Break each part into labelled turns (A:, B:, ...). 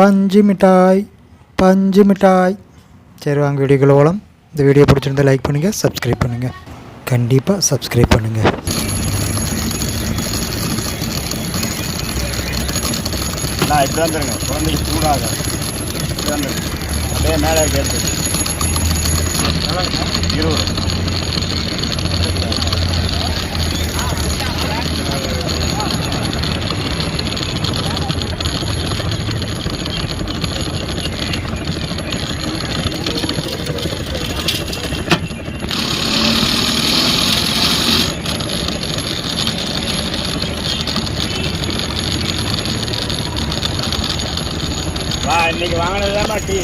A: பஞ்சு மிட்டாய் பஞ்சு மிட்டாய். சரி வாங்க வீடியோக்குள்ள போகலாம் இந்த வீடியோ பிடிச்சிருந்தா லைக் பண்ணுங்கள் சப்ஸ்கிரைப் பண்ணுங்கள் கண்டிப்பாக சப்ஸ்கிரைப் பண்ணுங்கள்
B: நான் இப்படி வந்துருங்க. குழந்தைக்கு சூடாக. இப்படி வந்துருங்க. அப்படியே மேலே கேட்டு இருபது. இன்னைக்கு வாங்கினது டீ.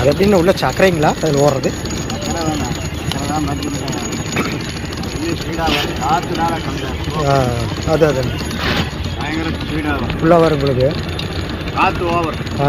A: அது எப்படின்னு உள்ள சக்கரைங்களா? அதில் ஓடுறது? அது அது.
B: பயங்கர ஸ்பீடாக
A: ஃபுல்லாக வரும். உங்களுக்கு
B: காற்று ஓவர்
A: ஆ.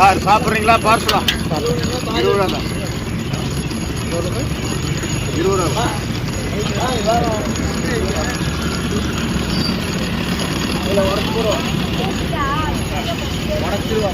B: சார் சாப்பிட்றீங்களா? பார்சலா. இருபது ரூபா தான் இருபது ரூபா
A: உடச்சிருவா